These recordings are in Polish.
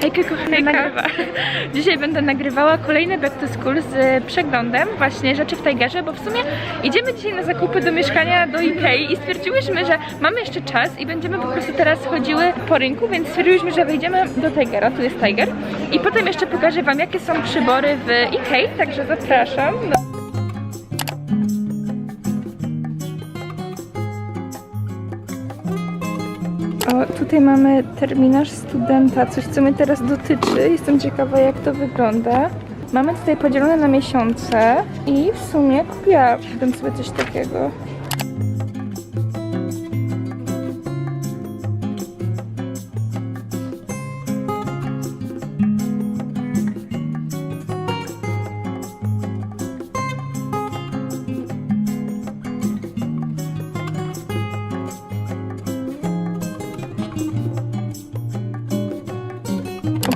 Hejka kochane, nagrywa. Dzisiaj będę nagrywała kolejny back to school z przeglądem właśnie rzeczy w Tigerze, bo w sumie idziemy dzisiaj na zakupy do mieszkania do Ikei i stwierdziłyśmy, że mamy jeszcze czas i będziemy po prostu teraz chodziły po rynku, więc stwierdziłyśmy, że wejdziemy do Tigera, tu jest Tiger i potem jeszcze pokażę wam jakie są przybory w Ikei, także zapraszam. Tutaj mamy terminarz studenta, coś co mnie teraz dotyczy. Jestem ciekawa jak to wygląda. Mamy tutaj podzielone na miesiące i w sumie kupiłabym sobie coś takiego.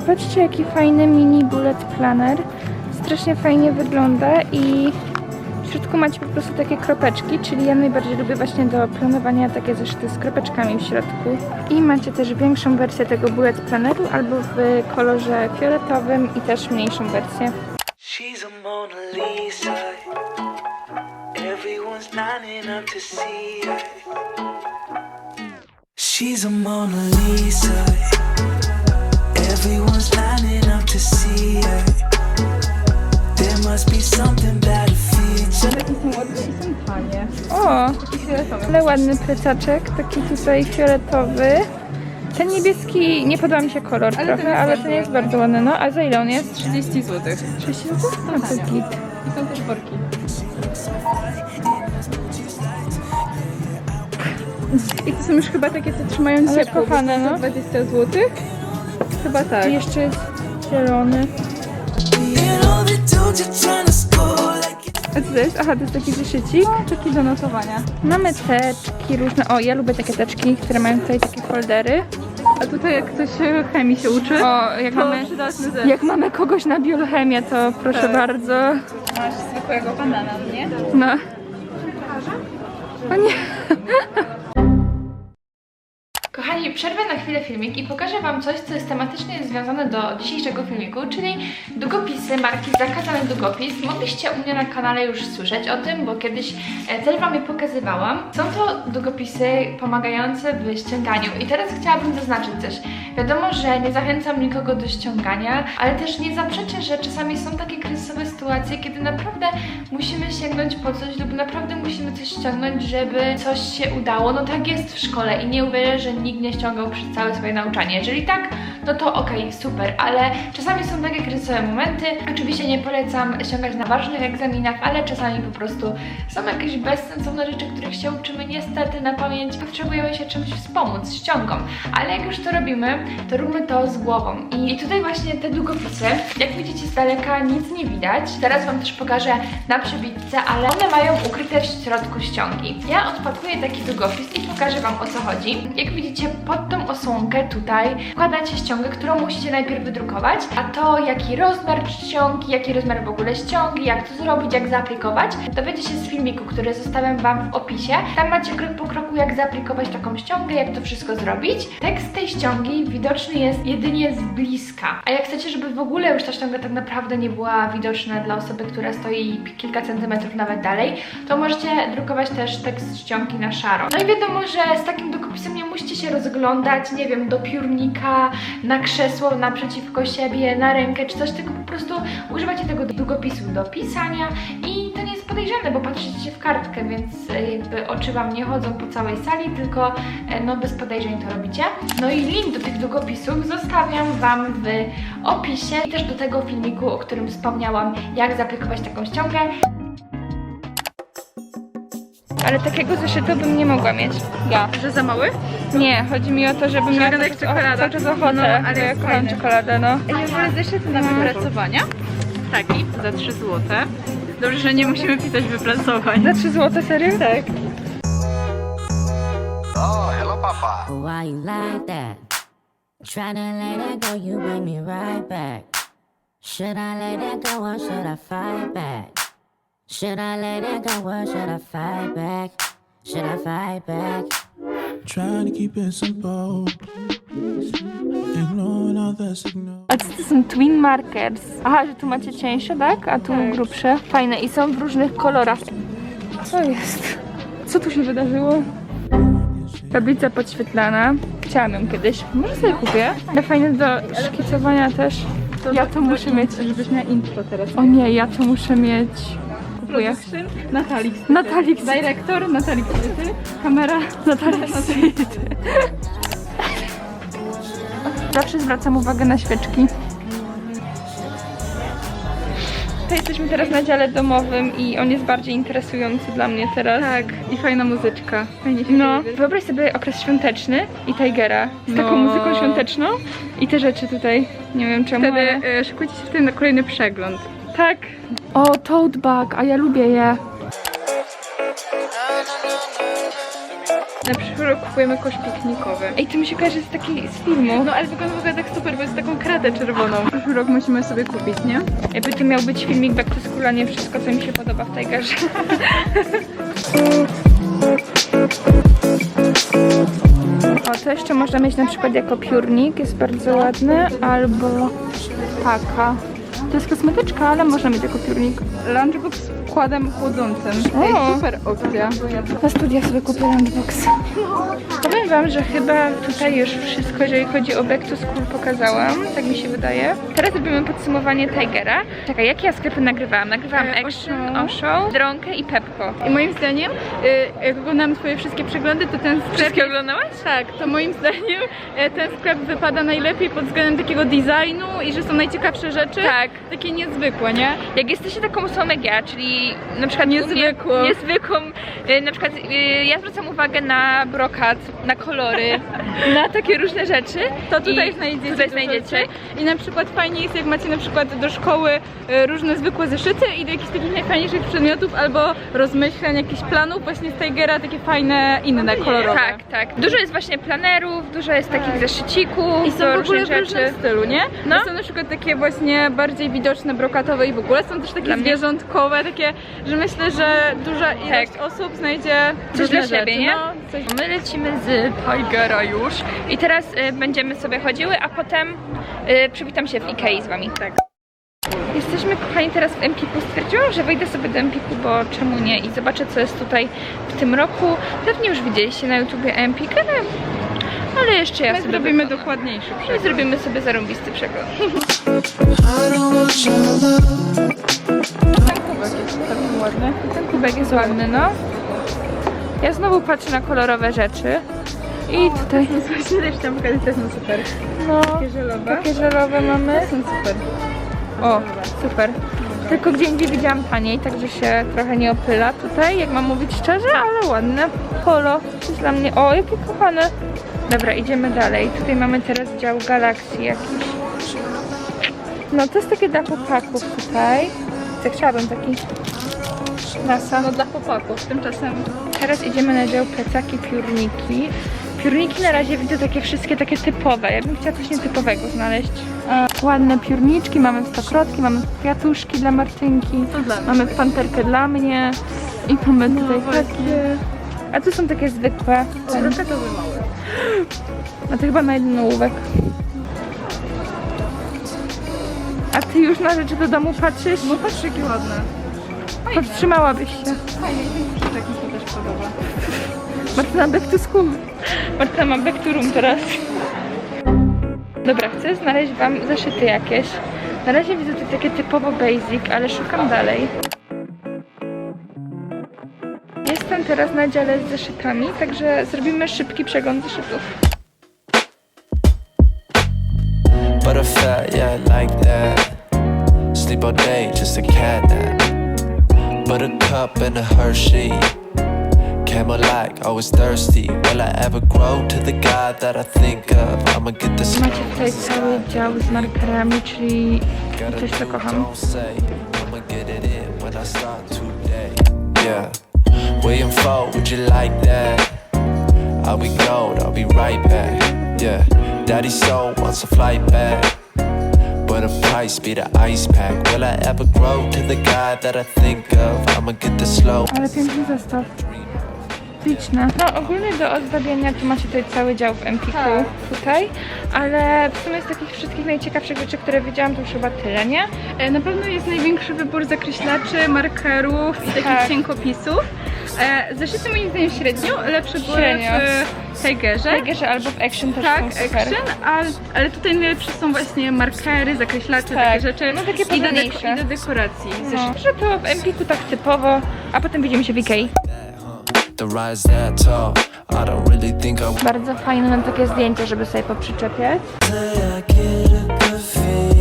Popatrzcie jaki fajny mini bullet planner. Strasznie fajnie wygląda i w środku macie po prostu takie kropeczki, czyli ja najbardziej lubię właśnie do planowania takie zeszyty z kropeczkami w środku. I macie też większą wersję tego bullet planneru albo w kolorze fioletowym i też mniejszą wersję. She's a Mona Lisa. Everyone's lining up to see her. She's a Mona Lisa. Everyone's lining up to see her. There must be something about her feature. O, ale ładny plecaczek, taki tutaj fioletowy. Ten niebieski, nie podoba mi się kolor trochę, ale ten jest bardzo ładny, no. A za ile on jest? 30 zł. 30 zł? No to git. I są też worki. I to są już chyba takie, co trzymają Ale ciepło. bo kochane, no. 120 zł. Chyba tak. I jeszcze jest zielony. A co to jest? Aha, to jest taki zeszycik. Taki do notowania. Mamy teczki różne. O, ja lubię takie teczki, które mają tutaj takie foldery. A tutaj jak ktoś chemii się uczy, O, jak to mamy, jak mamy kogoś na biochemię, to proszę Tak. bardzo. Masz zwykłego banana, nie? No. O nie. Przerwę na chwilę filmik i pokażę Wam coś, co jest tematycznie związane do dzisiejszego filmiku, czyli długopisy marki Zakazany Długopis. Mogliście u mnie na kanale już słyszeć o tym, bo kiedyś też Wam je pokazywałam. Są to długopisy pomagające w ściąganiu i teraz chciałabym zaznaczyć coś. Wiadomo, że nie zachęcam nikogo do ściągania, ale też nie zaprzeczę, że czasami są takie kryzysowe sytuacje, kiedy naprawdę musimy sięgnąć po coś lub naprawdę musimy coś ściągnąć, żeby coś się udało. No tak jest w szkole i nie uwierzę, że nikt nie ściągał przez całe swoje nauczanie. Jeżeli tak, no to okej, super, ale czasami są takie kryzysowe momenty. Oczywiście nie polecam ściągać na ważnych egzaminach, ale czasami po prostu są jakieś bezsensowne rzeczy, których się uczymy niestety na pamięć. Potrzebujemy się czymś wspomóc, ściągom. Ale jak już to robimy, to róbmy to z głową. I tutaj właśnie te długopisy, jak widzicie z daleka nic nie widać. Teraz Wam też pokażę na przybitce, ale one mają ukryte w środku ściągi. Ja odpakuję taki długopis i pokażę Wam o co chodzi. Jak widzicie pod tą osłonkę tutaj wkładacie ściągę, którą musicie najpierw wydrukować, a to jaki rozmiar ściągi, jaki rozmiar w ogóle ściągi, jak to zrobić, jak zaaplikować, dowiecie się z filmiku, który zostawiam Wam w opisie. Tam macie krok po kroku jak zaaplikować taką ściągę, jak to wszystko zrobić. Tekst tej ściągi widoczny jest jedynie z bliska. A jak chcecie, żeby w ogóle już ta ściąga tak naprawdę nie była widoczna dla osoby, która stoi kilka centymetrów nawet dalej, to możecie drukować też tekst ściągi na szaro. No i wiadomo, że z takim długopisem nie musicie się rozglądać, nie wiem, do piórnika, na krzesło naprzeciwko siebie, na rękę czy coś, tylko po prostu używacie tego długopisu do pisania i to nie jest podejrzane, bo patrzycie się w kartkę, więc e, jakby oczy Wam nie chodzą po całej sali, tylko e, no bez podejrzeń to robicie. No i link do tych długopisów zostawiam Wam w opisie i też do tego filmiku, o którym wspomniałam, jak zaaplikować taką ściągę. Ale takiego zeszytu bym nie mogła mieć. Ja. Że za mały? Nie, chodzi mi o to, żebym miała cały czas- czekolada. cały czas ochotę, No, ale ja kocham czekoladę, no. I w ogóle zeszyt na wypracowania. Taki, za 3 zł. Dobrze, że nie musimy pisać wypracowań. Za 3 zł, serio? Tak. Oh, hello, Papa. Why you like that? Tryna let that go, you bring me right back. Should I let that go or should I fight back? Should I let it go or should I fight back? Should I fight back? Trying to keep it simple. Ignoring all the A co to są twin markers? Aha, że tu macie cieńsze, tak? A tu grubsze. Fajne i są w różnych kolorach. Co jest? Co tu się wydarzyło? Tablica podświetlana. Chciałam ją kiedyś. Może sobie kupię. Ale fajne do szkicowania też. Ja to muszę mieć. Żebyś miała intro teraz. O nie, ja to muszę mieć. Kupuję. Production Natalii. Natalii Dyrektor Natalii Kwiaty. Kamera Street. Zawsze zwracam uwagę na świeczki. To jesteśmy teraz na dziale domowym i on jest bardziej interesujący dla mnie teraz. Tak, i fajna muzyczka. Fajnie się No, wyobraź sobie okres świąteczny i Tigera z taką No. muzyką świąteczną i te rzeczy tutaj. Nie wiem czemu. Wtedy ale... e, szykujcie się wtedy na kolejny przegląd. Tak. O, tote bag, a ja lubię je. Na przyszły rok kupujemy kosz piknikowy. Ej, to mi się kojarzy z takiej z filmu. No ale wygląda w ogóle tak super, bo jest taką kratę czerwoną. Przyszły rok musimy sobie kupić, nie? Jakby to miał być filmik Back to School, a nie wszystko, co mi się podoba w Tigerze. O, to jeszcze można mieć na przykład jako piórnik, jest bardzo ładny, albo taka. To jest kosmetyczka, ale można mieć jako piórnik. Lunchbox z układem chłodzącym. Ej, super opcja. Na studiach sobie kupię lunchbox. Powiem wam, że chyba tutaj już wszystko, jeżeli chodzi o Back to School pokazałam, tak mi się wydaje. Teraz robimy podsumowanie Tigera. Czekaj, jakie ja sklepy nagrywałam? Nagrywałam E, Action, Osho. Dronkę i Pepko. I moim zdaniem, y, jak oglądam twoje wszystkie przeglądy, to ten sklep... Wszystkie oglądałaś? Tak, to moim zdaniem e, ten sklep wypada najlepiej pod względem takiego designu i że są najciekawsze rzeczy. Tak. Takie niezwykłe, nie? Jak jesteście taką osobą jak ja, czyli na przykład Niezwykłą. mnie- niezwykłą, y, na przykład y, ja zwracam uwagę na brokat, na kolory, na takie różne rzeczy. To tutaj I znajdziecie. Tutaj znajdziecie. I na przykład fajnie jest, jak macie na przykład do szkoły e, różne zwykłe zeszyty i do jakichś takich najfajniejszych przedmiotów albo rozmyślań, jakichś planów właśnie z Tigera, takie fajne, inne, kolorowe. Tak, tak. Dużo jest właśnie planerów, dużo jest takich zeszycików, I są do w ogóle w różnym stylu, nie? No. No. Są na przykład takie właśnie bardziej widoczne, brokatowe i w ogóle są też takie zwierzątkowe, takie, że myślę, że duża ilość Tak. osób znajdzie Coś dla siebie, rzeczy. nie? No, coś... My lecimy z Tigera już i teraz y, będziemy sobie chodziły, a potem y, przywitam się w Ikei z wami. Tak. Jesteśmy kochani teraz w Empiku. Stwierdziłam, że wejdę sobie do Empiku, bo czemu nie? I zobaczę co jest tutaj w tym roku. Pewnie już widzieliście na YouTubie Empik, ale, ale jeszcze ja My sobie zrobimy wykonam. dokładniejszy My przegląd. zrobimy sobie zarąbisty przegląd. Ten kubek jest bardzo ładny. Ten kubek jest ładny, no. Ja znowu patrzę na kolorowe rzeczy. I tutaj, No słuchajcie, też tam te są super. no, Takie żelowe. takie żelowe mamy. Są super. O, super. Tylko gdzie indziej widziałam taniej, także się trochę nie opyla tutaj, jak mam mówić szczerze, ale ładne. Polo, to jest dla mnie, o, jakie kochane. Dobra, idziemy dalej. Tutaj mamy teraz dział galakcji jakiś. No, to jest takie dla chłopaków tutaj. Tak chciałabym taki. No dla chłopaków, tymczasem Teraz idziemy na dział plecaki, piórniki. Piórniki na razie widzę takie wszystkie takie typowe. Ja bym chciała coś nietypowego znaleźć. E, ładne piórniczki, mamy stokrotki, mamy kwiatuszki dla Martynki. Dla. Mamy panterkę dla mnie. I mamy tutaj No właśnie. takie. A tu są takie zwykłe. Ten. brokatowy mały. A to chyba na jeden ołówek. A ty już na rzeczy do domu patrzysz? No patrz jakie ładne. Powstrzymałabyś się. Fajnie, tak mi się też podoba. Martyna back to school. Martyna ma back to room teraz. Dobra, chcę znaleźć wam zeszyty jakieś. Na razie widzę tu takie typowo basic, ale szukam dalej. Jestem teraz na dziale z zeszytami, także zrobimy szybki przegląd zeszytów. Butterfly, yeah, like that. Sleep all day, just a cat nap. Buttercup and a Hershey. Camel like, always thirsty. Will I ever grow to the guy that I think of? I'ma get this. Macie tutaj cały dział z markerami, czyli coś co kocham. I'ma get it in when I start today. Yeah. William Foe, would you like that? I'll be gold, I'll be right back. Yeah. Daddy soul wants a flight back. But the price be the ice pack. Will I ever grow to the guy that I think of? I'ma get the slow. Ale piękny zestaw. Liczne. No ogólnie do ozdabiania tu macie tutaj cały dział w Empiku Tak. tutaj, ale w sumie z takich wszystkich najciekawszych rzeczy, które widziałam, to już chyba tyle, nie? E, Na pewno jest największy wybór zakreślaczy, markerów i takich Tak. cienkopisów. E, Zeszyty moim zdaniem średnio, lepsze były Średnio. w Tigerze. Tigerze albo w Action też Tak, są super. action, ale, ale tutaj najlepsze są właśnie markery, zakreślacze, Tak, takie rzeczy no takie i, do deko- i do dekoracji. No, że to w Empiku tak typowo, a potem widzimy się w Ikei. The rise that tall. I don't really think I Bardzo fajne na takie zdjęcia, żeby sobie poprzyczepiać. I get a good feeling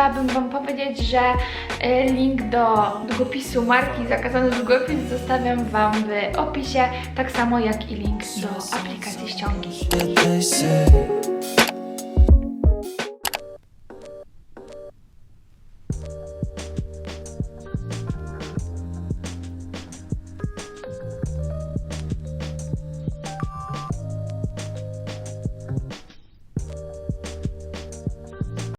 chciałabym Wam powiedzieć, że y, link do długopisu marki Zakazany Długopis zostawiam Wam w opisie, tak samo jak i link do aplikacji ściągi.